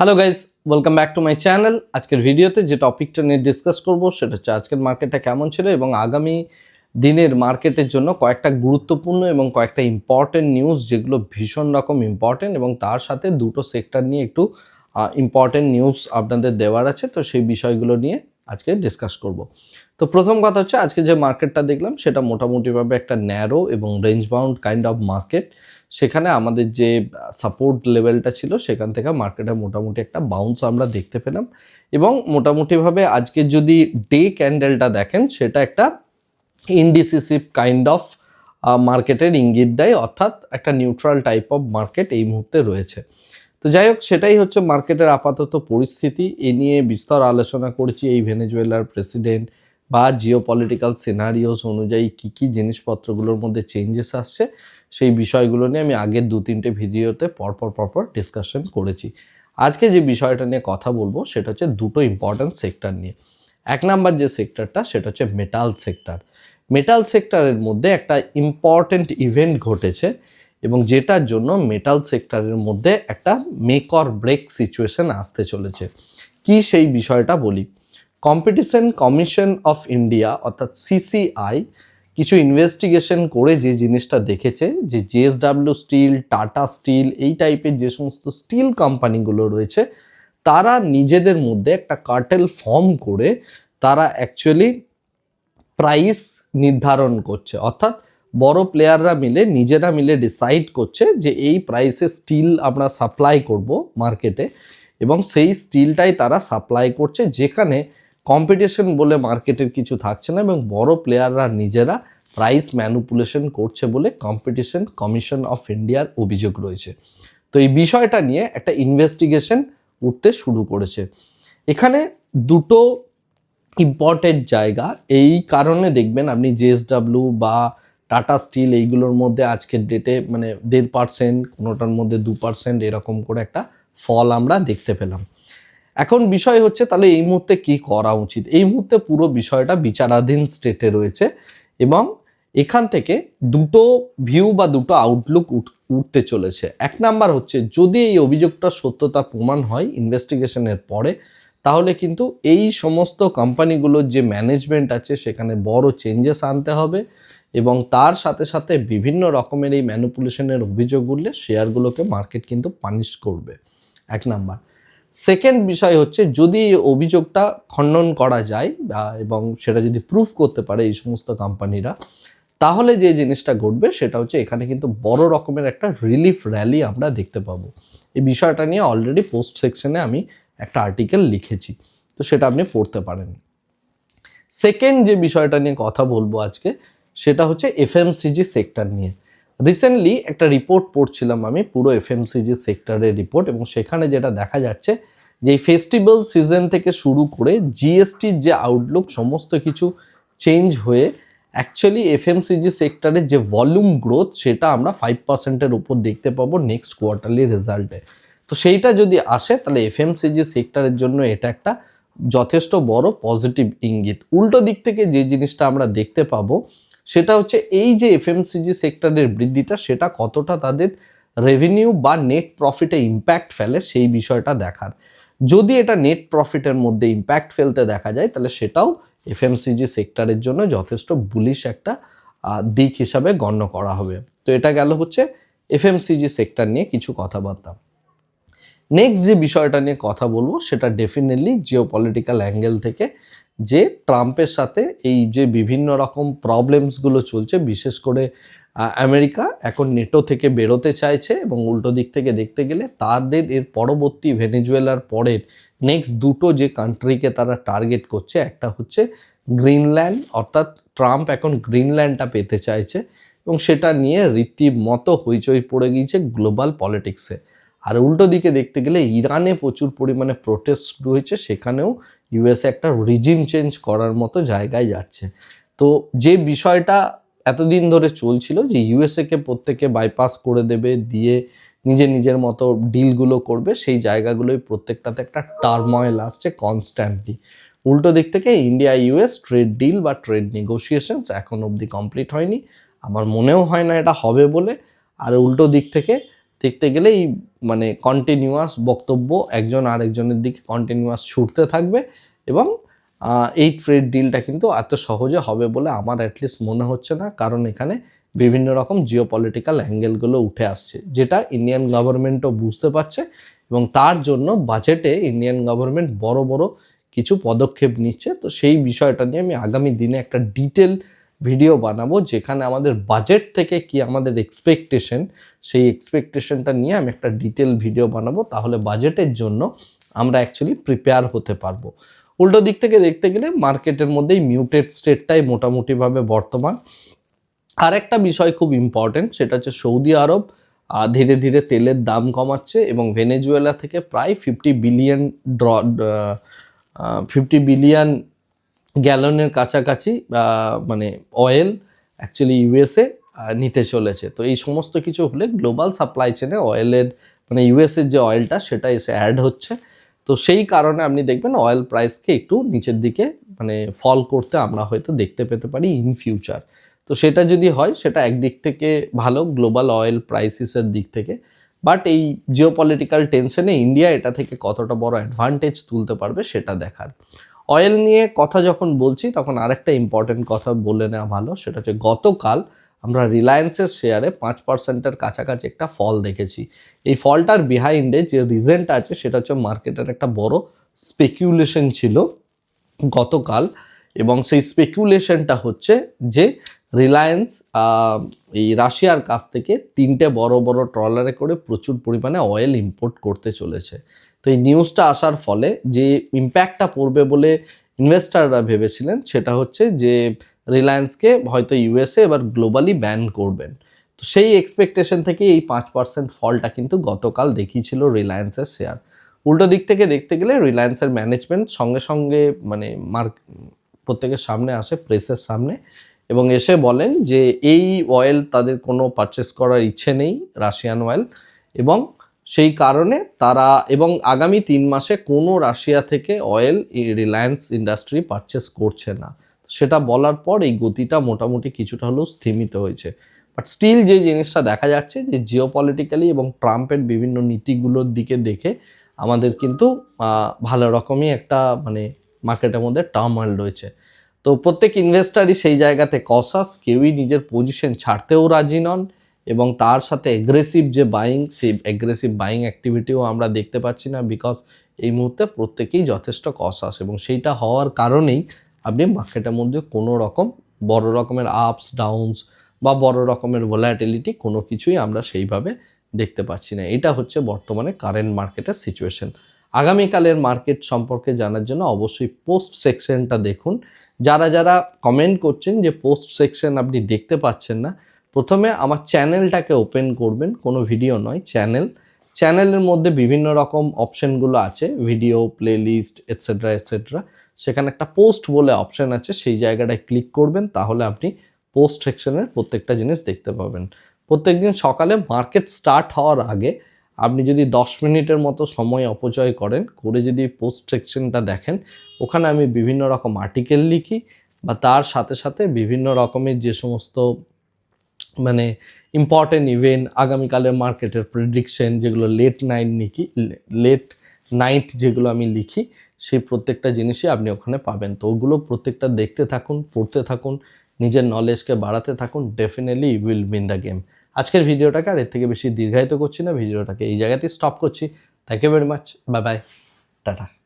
Hello guys welcome back to my channel আজকের ভিডিওতে যে টপিকটা নিয়ে ডিসকাস করব, সেটা হচ্ছে আজকের মার্কেটটা কেমন ছিল এবং আগামী দিনের মার্কেটের জন্য কয়েকটা গুরুত্বপূর্ণ এবং কয়েকটা ইম্পর্টেন্ট নিউজ যেগুলো ভীষণ রকম ইম্পর্টেন্ট এবং তার সাথে দুটো সেক্টর নিয়ে একটু ইম্পর্টেন্ট নিউজ আপনাদের দেওয়ার আছে, তো সেই বিষয়গুলো নিয়ে আজকে ডিসকাস করব। তো প্রথম কথা হচ্ছে, আজকে যে মার্কেটটা দেখলাম, সেটা মোটামুটিভাবে একটা ন্যারো এবং range bound kind of market সেখানে আমাদের যে সাপোর্ট লেভেলটা ছিল, সেখান থেকে মার্কেটে মোটামুটি একটা বাউন্স আমরা দেখতে পেলাম। এবং মোটামুটিভাবে আজকে যদি ডে ক্যান্ডেলটা দেখেন, সেটা একটা ইনডিসিসিভ কাইন্ড অফ মার্কেটের ইঙ্গিত দেয়, অর্থাৎ একটা নিউট্রাল টাইপ অফ মার্কেট এই মুহূর্তে রয়েছে। তো যাই হোক, সেটাই হচ্ছে মার্কেটের আপাতত পরিস্থিতি। এ নিয়ে বিস্তর আলোচনা করেছি এই ভেনেজুয়েলার প্রেসিডেন্ট বা জিও পলিটিক্যাল সিনারিওস অনুযায়ী কী কী জিনিসপত্রগুলোর মধ্যে চেঞ্জেস আসছে, সেই বিষয়গুলো নিয়ে আমি আগের দু তিনটে ভিডিওতে পরপর পরপর ডিসকাশন করেছি। আজকে যে বিষয়টা নিয়ে কথা বলব, সেটা হচ্ছে দুটো ইম্পর্ট্যান্ট সেক্টর নিয়ে। এক নাম্বার যে সেক্টরটা সেটা হচ্ছে মেটাল সেক্টর মেটাল সেক্টরের মধ্যে একটা ইম্পর্ট্যান্ট ইভেন্ট ঘটেছে এবং যেটার জন্য মেটাল সেক্টরের মধ্যে একটা মেক অর ব্রেক সিচুয়েশন আসতে চলেছে। কি সেই বিষয়টা বলি? কম্পিটিশন কমিশন অফ ইন্ডিয়া অর্থাৎ সিসিআই কিছু ইনভেস্টিগেশন করে যে জিনিসটা দেখেছে, যে জেএসডাব্লিউ স্টিল টাটা স্টিল এই টাইপের যে সমস্ত স্টিল কোম্পানিগুলো রয়েছে, তারা নিজেদের মধ্যে একটা কার্টেল ফর্ম করে তারা অ্যাকচুয়ালি প্রাইস নির্ধারণ করছে। অর্থাৎ বড় প্লেয়াররা মিলে, নিজেরা মিলে ডিসাইড করছে যে এই প্রাইসে স্টিল আমরা সাপ্লাই করব মার্কেটে এবং সেই স্টিলটাই তারা সাপ্লাই করছে, যেখানে কম্পিটিশন বলে মার্কেটের কিছু থাকছে না এবং বড় প্লেয়াররা নিজেরা প্রাইস ম্যানুপুলেশন করছে বলে কম্পিটিশন কমিশন অফ ইন্ডিয়ার অভিযোগ রয়েছে। তো এই বিষয়টা নিয়ে একটা ইনভেস্টিগেশন উঠতে শুরু করেছে। এখানে দুটো ইম্পর্টেন্ট জায়গা। এই কারণে দেখবেন আপনি জেএসডাব্লিউ বা টাটা স্টিল এইগুলোর মধ্যে আজকের ডেটে মানে দেড় পার্সেন্ট কোনোটার মধ্যে দু পার্সেন্ট এরকম করে একটা ফল আমরা দেখতে পেলাম। এখন বিষয় হচ্ছে তাহলে এই মুহূর্তে কি করা উচিত? এই মুহূর্তে পুরো বিষয়টা বিচারাধীন স্টেটে রয়েছে এবং এখান থেকে দুটো ভিউ বা দুটো আউটলুক উঠতে চলেছে। এক নাম্বার হচ্ছে, যদি এই অভিযোগটার সত্যতা প্রমাণ হয় ইনভেস্টিগেশনের পরে, তাহলে কিন্তু এই সমস্ত কোম্পানিগুলোর যে ম্যানেজমেন্ট আছে, সেখানে বড় চেঞ্জেস আনতে হবে এবং তার সাথে সাথে বিভিন্ন রকমের এই ম্যানুপুলেশনের অভিযোগ উঠলে শেয়ারগুলোকে মার্কেট কিন্তু পানিশ করবে। এক নাম্বার। সেকেন্ড বিষয় হচ্ছে, যদি অভিযোগটা খণ্ডন করা যায় এবং সেটা যদি প্রুফ করতে পারে এই সমস্ত কোম্পানিরা তাহলে যে জিনিসটা ঘটবে সেটা হচ্ছে, এখানে কিন্তু বড় রকমের একটা রিলিফ র্যালি আমরা দেখতে পাবো। এই বিষয়টা নিয়ে অলরেডি পোস্ট সেকশনে আমি একটা আর্টিকেল লিখেছি, তো সেটা আপনি পড়তে পারেন। সেকেন্ড যে বিষয়টা নিয়ে কথা বলব আজকে, সেটা হচ্ছে এফএমসিজি সেক্টর নিয়ে। রিসেন্টলি একটা রিপোর্ট পড়ছিলাম আমি, পুরো এফএমসিজি সেক্টরের রিপোর্ট এবং সেখানে যেটা দেখা যাচ্ছে যে ফেস্টিভ্যাল সিজন থেকে শুরু করে জিএসটির যে আউটলুক সমস্ত কিছু চেঞ্জ হয়ে অ্যাকচুয়ালি এফএমসিজি সেক্টরের যে ভলিউম গ্রোথ সেটা আমরা ফাইভ পার্সেন্টের উপর দেখতে পাবো নেক্সট কোয়ার্টারলি রেজাল্টে তো সেইটা যদি আসে তাহলে এফএমসিজি সেক্টরের জন্য এটা একটা যথেষ্ট বড় পজিটিভ ইঙ্গিত। উল্টো দিক থেকে যে জিনিসটা আমরা দেখতে পাবো সেটা হচ্ছে এই যে এফএমসিজি সেক্টরের বৃদ্ধিটা, সেটা কতটা তাদের রেভিনিউ বা নেট প্রফিটে ইম্প্যাক্ট ফেলে সেই বিষয়টা দেখার। যদি এটা নেট প্রফিটের মধ্যে ইম্প্যাক্ট ফেলতে দেখা যায়, তাহলে সেটাও এফএমসিজি সেক্টরের জন্য যথেষ্ট বুলিশ একটা দিক হিসাবে গণ্য করা হবে। তো এটা গেল হচ্ছে এফএমসিজি সেক্টর নিয়ে কিছু কথাবার্তা। নেক্সট যে বিষয়টা নিয়ে কথা বলব, সেটা ডেফিনেটলি জিও পলিটিক্যাল অ্যাঙ্গেল থেকে যে ট্রাম্পের সাথে এই যে বিভিন্ন রকম প্রবলেমসগুলো চলছে, বিশেষ করে আমেরিকা এখন নেটো থেকে বেরোতে চাইছে এবং উল্টো দিক থেকে দেখতে গেলে তাদের এর পরবর্তী ভেনেজুয়েলার পরের নেক্সট দুটো যে কান্ট্রিকে তারা টার্গেট করছে, একটা হচ্ছে গ্রিনল্যান্ড, অর্থাৎ ট্রাম্প এখন গ্রিনল্যান্ডটা পেতে চাইছে এবং সেটা নিয়ে রীতিমতো হইচই পড়ে গিয়েছে গ্লোবাল পলিটিক্সে আর উল্টো দিকে দেখতে গেলে ইরানে প্রচুর পরিমাণে প্রোটেস্ট শুরু হয়েছে, সেখানেও ইউএসএ একটা রিজিম চেঞ্জ করার মতো জায়গায় যাচ্ছে। তো যে বিষয়টা এতদিন ধরে চলছিল যে ইউএসএকে প্রত্যেকে বাইপাস করে দেবে, দিয়ে নিজে নিজের মতো ডিলগুলো করবে, সেই জায়গাগুলোই প্রত্যেকটাতে একটা টার্ময়েল আসছে কনস্ট্যান্টলি উল্টো দিক থেকে ইন্ডিয়া ইউএস ট্রেড ডিল বা ট্রেড নেগোসিয়েশনস এখন অবধি কমপ্লিট হয়নি। আমার মনেও হয় না এটা হবে বলে। আর উল্টো দিক থেকে দেখতে গেলে এই মানে কন্টিনিউয়াস বক্তব্য একজন আরেকজনের দিকে কন্টিনিউয়াস ছুটতে থাকবে এবং এই ট্রেড ডিলটা কিন্তু এত সহজে হবে বলে আমার অ্যাটলিস্ট মনে হচ্ছে না। কারণ এখানে বিভিন্ন রকম জিও পলিটিক্যাল অ্যাঙ্গেলগুলো উঠে আসছে, যেটা ইন্ডিয়ান গভর্নমেন্টও বুঝতে পারছে এবং তার জন্য বাজেটে ইন্ডিয়ান গভর্নমেন্ট বড় বড় কিছু পদক্ষেপ নিচ্ছে। তো সেই বিষয়টা নিয়ে আমি আগামী দিনে একটা ডিটেল ভিডিও বানাবো যেখানে আমাদের বাজেট থেকে কি আমাদের এক্সপেকটেশন সেই এক্সপেকটেশনটা নিয়ে আমি একটা ডিটেল ভিডিও বানাবো। তাহলে বাজেটের জন্য আমরা অ্যাকচুয়ালি প্রিপেয়ার হতে পারব। উল্টো দিক থেকে দেখতে গেলে মার্কেটের মধ্যেই মিউটেড স্টেটটাই মোটামুটিভাবে বর্তমান। আর একটা বিষয় খুব ইম্পর্টেন্ট সেটা হচ্ছে সৌদি আরব ধীরে ধীরে তেলের দাম কমাচ্ছে এবং ভেনেজুয়েলা থেকে প্রায় ফিফটি বিলিয়ন ড্র ফিফটি বিলিয়ন গ্যালনের কাছাকাছি মানে অয়েল অ্যাকচুয়ালি ইউএসএ নিতে চলেছে। তো এই সমস্ত কিছু হলে গ্লোবাল সাপ্লাই চেনে অয়েলের মানে ইউএসের যে অয়েলটা সেটা এসে অ্যাড হচ্ছে। তো সেই কারণে আপনি দেখবেন অয়েল প্রাইসকে একটু নিচের দিকে মানে ফল করতে আমরা হয়তো দেখতে পেতে পারি ইন ফিউচার তো সেটা যদি হয়, সেটা একদিক থেকে ভালো গ্লোবাল অয়েল প্রাইসিসের দিক থেকে। বাট এই জিও পলিটিক্যাল টেনশনে ইন্ডিয়া এটা থেকে কতটা বড় অ্যাডভান্টেজ তুলতে পারবে, সেটা দেখার। অয়েল নিয়ে কথা যখন বলছি, তখন আরেকটা ইম্পর্টেন্ট কথা বলে নেওয়া ভালো, সেটা হচ্ছে গতকাল আমরা রিলায়েন্সের শেয়ারে পাঁচ পার্সেন্টের কাছাকাছি একটা ফল দেখেছি। এই ফলটার বিহাইন্ডে যে রিজেন্ট আছে, সেটা হচ্ছে মার্কেটের একটা বড় স্পেকুলেশন ছিল গতকাল। এবং সেই স্পেকুলেশনটা হচ্ছে যে রিলায়েন্স এই রাশিয়ার কাছ থেকে তিনটে বড় বড় ট্রলারে করে প্রচুর পরিমাণে অয়েল ইম্পোর্ট করতে চলেছে। তো এই নিউজটা আসার ফলে যে ইম্প্যাক্টটা পড়বে বলে ইনভেস্টাররা ভেবেছিলেন, সেটা হচ্ছে যে রিলায়েন্সকে হয়তো ইউএসএ এবার গ্লোবালি ব্যান করবেন। তো সেই এক্সপেকটেশন থেকে এই পাঁচ পার্সেন্ট ফলটা কিন্তু গতকাল দেখিয়েছিল রিলায়েন্সের শেয়ার উল্টো দিক থেকে দেখতে গেলে রিলায়েন্সের ম্যানেজমেন্ট সঙ্গে সঙ্গে মানে মার্ক প্রত্যেকের সামনে আসে প্রেসের সামনে, এবং এসে বলেন যে এই অয়েল তাদের কোনো পারচেস করার ইচ্ছে নেই রাশিয়ান অয়েল এবং সেই কারণে তারা এবং আগামী তিন মাসে কোনো রাশিয়া থেকে অয়েল রিলায়েন্স ইন্ডাস্ট্রি পারচেস করছে না। সেটা বলার পর এই গতিটা মোটামুটি কিছুটা হলেও স্থিমিত হয়েছে। বাট স্টিল যে জিনিসটা দেখা যাচ্ছে যে জিও পলিটিক্যালি এবং ট্রাম্পের বিভিন্ন নীতিগুলোর দিকে দেখে আমাদের কিন্তু ভালো রকমই একটা মানে মার্কেটের মধ্যে টার্মওয়েল রয়েছে। তো প্রত্যেক ইনভেস্টারই সেই জায়গাতে কসাস কেউই নিজের পজিশন ছাড়তেও রাজি নন। এবং তার সাথে এগ্রেসিভ যে বাইং সেই অ্যাগ্রেসিভ বাইং অ্যাক্টিভিটিও আমরা দেখতে পাচ্ছি না বিকজ এই মুহূর্তে প্রত্যেকেই যথেষ্ট কসাস এবং সেইটা হওয়ার কারণেই আপনি মার্কেটের মধ্যে কোনো রকম বড় রকমের আপস ডাউনস বা বড় রকমের ভোলাটিলিটি কোনো কিছুই আমরা সেইভাবে দেখতে পাচ্ছি না। এটা হচ্ছে বর্তমানে কারেন্ট মার্কেটের সিচুয়েশন আগামীকালের মার্কেট সম্পর্কে জানার জন্য অবশ্যই পোস্ট সেকশনটা দেখুন। যারা যারা কমেন্ট করছেন যে পোস্ট সেকশন আপনি দেখতে পাচ্ছেন না প্রথমে আমার চ্যানেলটাকে ওপেন করবেন, কোনো ভিডিও নয়, চ্যানেল। চ্যানেলের মধ্যে বিভিন্ন রকম অপশনগুলো আছে, ভিডিও, প্লেলিস্ট এটসেট্রা এটসেট্রা সেখানে একটা পোস্ট বলে অপশন আছে, সেই জায়গাটায় ক্লিক করবেন, তাহলে আপনি পোস্ট সেকশনের প্রত্যেকটা জিনিস দেখতে পাবেন। প্রত্যেকদিন সকালে মার্কেট স্টার্ট হওয়ার আগে আপনি যদি দশ মিনিটের মতো সময় অপচয় করেন, করে যদি পোস্ট সেকশনটা দেখেন, ওখানে আমি বিভিন্ন রকম আর্টিকেল লিখি, বা তার সাথে সাথে বিভিন্ন রকমের যে সমস্ত মানে ইম্পর্টেন্ট ইভেন্ট আগামীকালের মার্কেটের প্রেডিকশন যেগুলো লেট নাইট লিখি লেট নাইট যেগুলো আমি লিখি, সেই প্রত্যেকটা জিনিসই আপনি ওখানে পাবেন। তো ওগুলো প্রত্যেকটা দেখতে থাকুন, পড়তে থাকুন, নিজের নলেজকে বাড়াতে থাকুন definitely you will win the game আজকের ভিডিওটাকে আর এর থেকে বেশি দীর্ঘায়িত করছি না, ভিডিওটাকে এই জায়গাতেই স্টপ করছি। Thank you very much bye bye tata